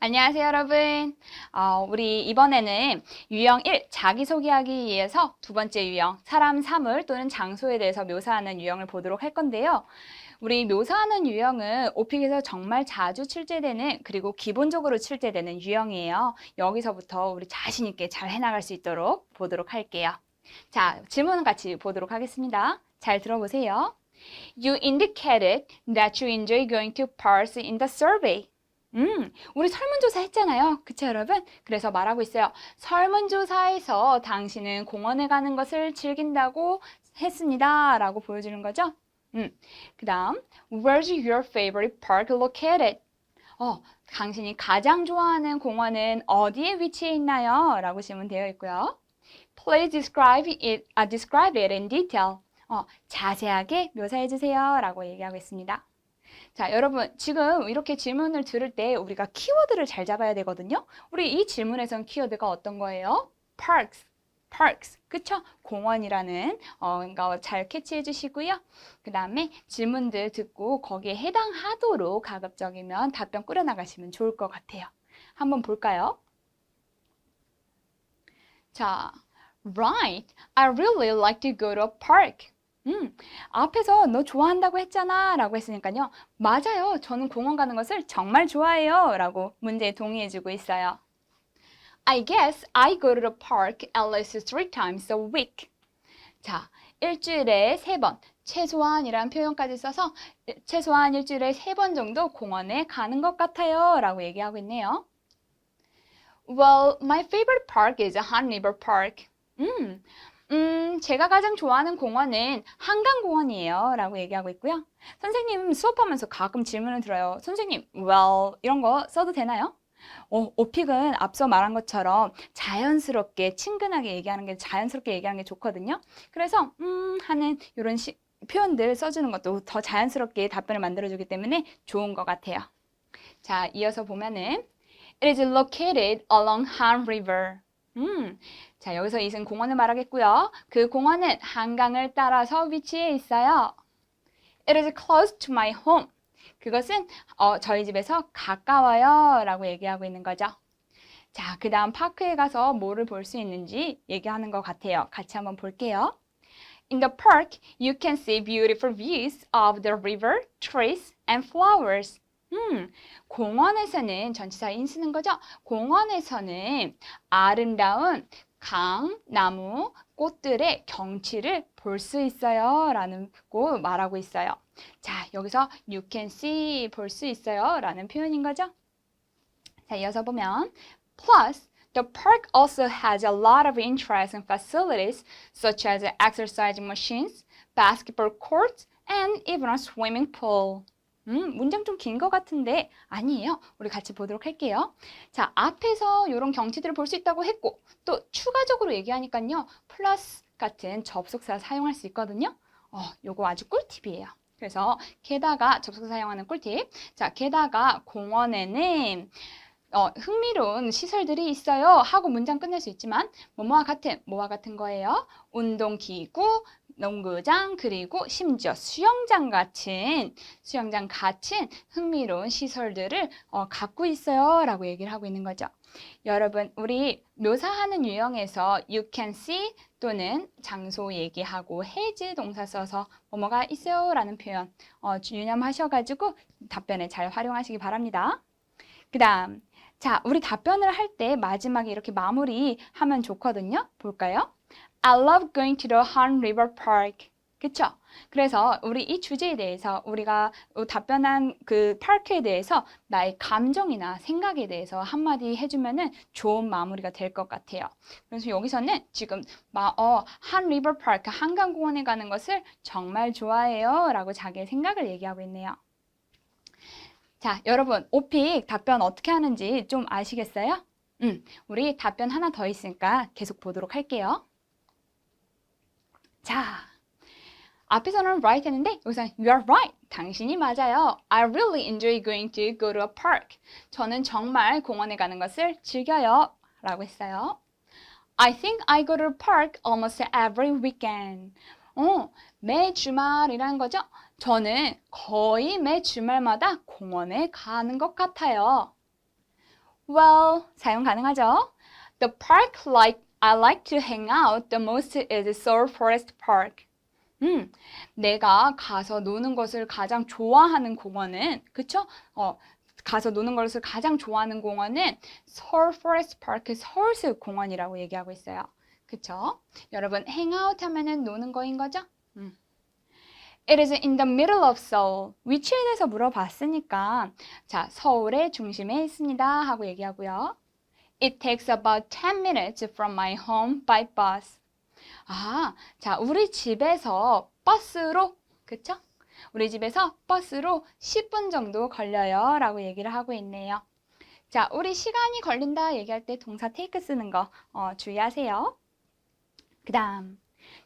안녕하세요, 여러분. 어, 우리 이번에는 유형 1, 자기소개하기 위해서 두 번째 유형, 사람, 사물 또는 장소에 대해서 묘사하는 유형을 보도록 할 건데요. 우리 묘사하는 유형은 오픽에서 정말 자주 출제되는 그리고 기본적으로 출제되는 유형이에요. 여기서부터 우리 자신 있게 잘 해나갈 수 있도록 보도록 할게요. 자, 질문 같이 보도록 하겠습니다. 잘 들어보세요. You indicated that you enjoy going to parks in the survey. 음, 우리 설문조사 했잖아요. 그쵸, 여러분? 그래서 말하고 있어요. 설문조사에서 당신은 공원에 가는 것을 즐긴다고 했습니다. 라고 보여주는 거죠. 음, 그 다음, Where's your favorite park located? 어, 당신이 가장 좋아하는 공원은 어디에 위치해 있나요? 라고 질문되어 있고요. Please describe it, uh, describe it in detail. 어, 자세하게 묘사해 주세요. 라고 얘기하고 있습니다. 자, 여러분, 지금 이렇게 질문을 들을 때 우리가 키워드를 잘 잡아야 되거든요. 우리 이 질문에선 키워드가 어떤 거예요? parks, parks. 그쵸? 공원이라는 어, 거잘 캐치해 주시고요. 그 다음에 질문들 듣고 거기에 해당하도록 가급적이면 답변 꾸려나가시면 좋을 것 같아요. 한번 볼까요? 자, right. I really like to go to a park. 음, 앞에서 너 좋아한다고 했잖아 라고 했으니까요. 맞아요. 저는 공원 가는 것을 정말 좋아해요. 라고 문제에 동의해주고 있어요. I guess I go to the park at least three times a week. 자, 일주일에 세 번, 최소한이라는 표현까지 써서 최소한 일주일에 세 번 정도 공원에 가는 것 같아요. 라고 얘기하고 있네요. Well, my favorite park is Han River Park. 음, 음, 제가 가장 좋아하는 공원은 한강공원이에요. 라고 얘기하고 있고요. 선생님 수업하면서 가끔 질문을 들어요. 선생님, well, 이런 거 써도 되나요? 어, 오픽은 앞서 말한 것처럼 자연스럽게, 친근하게 얘기하는 게, 자연스럽게 얘기하는 게 좋거든요. 그래서, 음, 하는 이런 시, 표현들 써주는 것도 더 자연스럽게 답변을 만들어주기 때문에 좋은 것 같아요. 자, 이어서 보면은, It is located along Han River. 음, 자, 여기서 이은 공원을 말하겠고요. 그 공원은 한강을 따라서 위치해 있어요. It is close to my home. 그것은 어, 저희 집에서 가까워요 라고 얘기하고 있는 거죠. 자, 그 다음 파크에 가서 뭐를 볼 수 있는지 얘기하는 것 같아요. 같이 한번 볼게요. In the park, you can see beautiful views of the river, trees, and flowers. 음, 공원에서는 전치사 인 쓰는 거죠. 공원에서는 아름다운 강, 나무, 꽃들의 경치를 볼 수 있어요. 라는 거 말하고 있어요. 자, 여기서 you can see 볼 수 있어요. 라는 표현인 거죠. 자, 이어서 보면 plus the park also has a lot of interesting facilities such as exercise machines, basketball courts, and even a swimming pool. 음, 문장 좀 긴 것 같은데 아니에요. 우리 같이 보도록 할게요. 자, 앞에서 이런 경치들을 볼 수 있다고 했고 또 추가적으로 얘기하니까요. 플러스 같은 접속사 사용할 수 있거든요. 어, 요거 아주 꿀팁이에요. 그래서 게다가 접속사 사용하는 꿀팁. 자, 게다가 공원에는 어, 흥미로운 시설들이 있어요 하고 문장 끝낼 수 있지만 뭐뭐와 같은 뭐와 같은 거예요? 운동기구, 농구장 그리고 심지어 수영장 같은 수영장 같은 흥미로운 시설들을 어, 갖고 있어요 라고 얘기를 하고 있는 거죠. 여러분 우리 묘사하는 유형에서 you can see 또는 장소 얘기하고 has 동사 써서 뭐뭐가 있어요 라는 표현 어, 유념하셔가지고 답변에 잘 활용하시기 바랍니다. 그 다음 자 우리 답변을 할 때 마지막에 이렇게 마무리하면 좋거든요. 볼까요? I love going to the Han River Park. 그쵸? 그래서 우리 이 주제에 대해서 우리가 답변한 그 파크에 대해서 나의 감정이나 생각에 대해서 한마디 해주면은 좋은 마무리가 될 것 같아요. 그래서 여기서는 지금 마, 어, 한 리버 파크, 한강공원에 가는 것을 정말 좋아해요. 라고 자기의 생각을 얘기하고 있네요. 자, 여러분, 오픽 답변 어떻게 하는지 좀 아시겠어요? 음, 우리 답변 하나 더 있으니까 계속 보도록 할게요. 자, 앞에서는 right 했는데 여기서는 you are right. 당신이 맞아요. I really enjoy going to go to a park. 저는 정말 공원에 가는 것을 즐겨요. 라고 했어요. I think I go to a park almost every weekend. 어, 매 주말이라는 거죠. 저는 거의 매 주말마다 공원에 가는 것 같아요. Well, 사용 가능하죠. The park like I like to hang out the most is Seoul Forest Park. 음, 내가 가서 노는 것을 가장 좋아하는 공원은, 그쵸? 어, 가서 노는 것을 가장 좋아하는 공원은 서울 포레스트 파크 서울숲 공원이라고 얘기하고 있어요. 그쵸? 여러분, hang 하면은 노는 거인 거죠? 음. It is in the middle of Seoul. 위치에 대해서 물어봤으니까, 자, 서울의 중심에 있습니다. 하고 얘기하고요. It takes about 10 minutes from my home by bus. 아, 자, 우리 집에서 버스로, 그쵸? 우리 집에서 버스로 10분 정도 걸려요. 라고 얘기를 하고 있네요. 자, 우리 시간이 걸린다 얘기할 때 동사 take 쓰는 거 어, 주의하세요. 그 다음.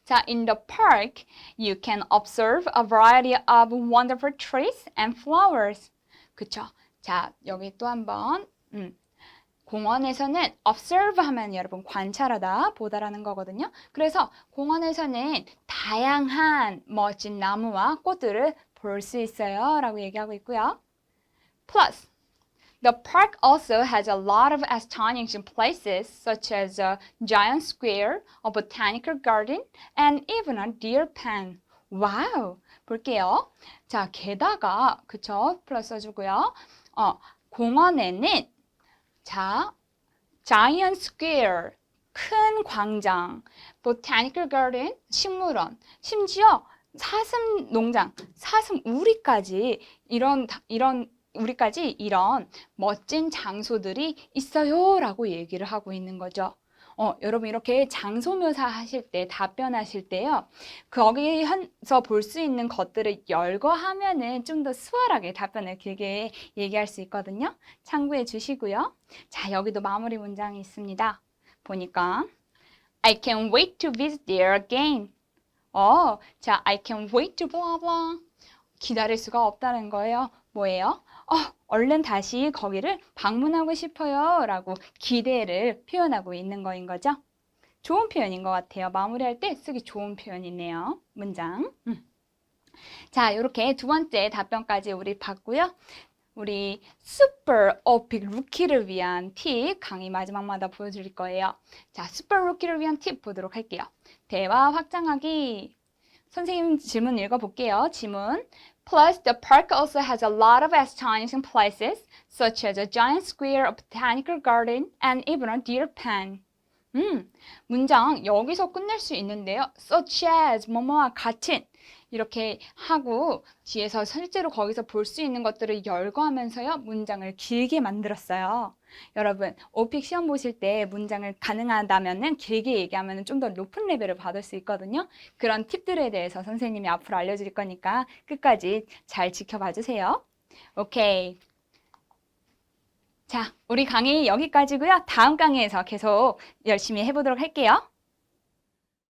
자, in the park, you can observe a variety of wonderful trees and flowers. 그쵸? 자, 여기 또 한번, 음, 공원에서는 observe 하면 여러분 관찰하다, 보다라는 거거든요. 그래서 공원에서는 다양한 멋진 나무와 꽃들을 볼 수 있어요. 라고 얘기하고 있고요. Plus, the park also has a lot of astonishing places such as a giant square, a botanical garden, and even a deer pen. 와우! 볼게요. 자, 게다가, 그쵸? 플러스 써주고요. 어, 공원에는 자, giant square, 큰 광장, botanical garden, 식물원, 심지어 사슴 농장, 사슴 우리까지 이런 다- 이런 우리까지 이런 멋진 장소들이 있어요 라고 얘기를 하고 있는 거죠. 어, 여러분 이렇게 장소 묘사하실 때 답변하실 때요. 거기서 볼 수 있는 것들을 열거하면은 좀 더 수월하게 답변을 길게 얘기할 수 있거든요. 참고해 주시고요. 자, 여기도 마무리 문장이 있습니다. 보니까 I can't wait to visit there again. 어, 자, I can't wait to blah blah. 기다릴 수가 없다는 거예요. 뭐예요? 어, 얼른 다시 거기를 방문하고 싶어요. 라고 기대를 표현하고 있는 거인 거죠. 좋은 표현인 것 같아요. 마무리할 때 쓰기 좋은 표현이네요. 문장. 음. 자, 이렇게 두 번째 답변까지 우리 봤고요. 우리 슈퍼 어픽 루키를 위한 팁 강의 마지막마다 보여드릴 거예요. 자, 슈퍼 루키를 위한 팁 보도록 할게요. 대화 확장하기. 선생님 질문 읽어볼게요. 지문. Plus, the park also has a lot of astonishing places, such as a giant square, a botanical garden, and even a deer pen. 음, 문장 여기서 끝낼 수 있는데요. such as 뭐뭐와 같은 이렇게 하고 뒤에서 실제로 거기서 볼 수 있는 것들을 열거하면서요. 문장을 길게 만들었어요. 여러분, 오픽 시험 보실 때 문장을 가능하다면은 길게 얘기하면 좀더 높은 레벨을 받을 수 있거든요. 그런 팁들에 대해서 선생님이 앞으로 알려 드릴 거니까 끝까지 잘 지켜봐 주세요. 오케이. 자, 우리 강의 여기까지고요. 다음 강의에서 계속 열심히 해보도록 할게요.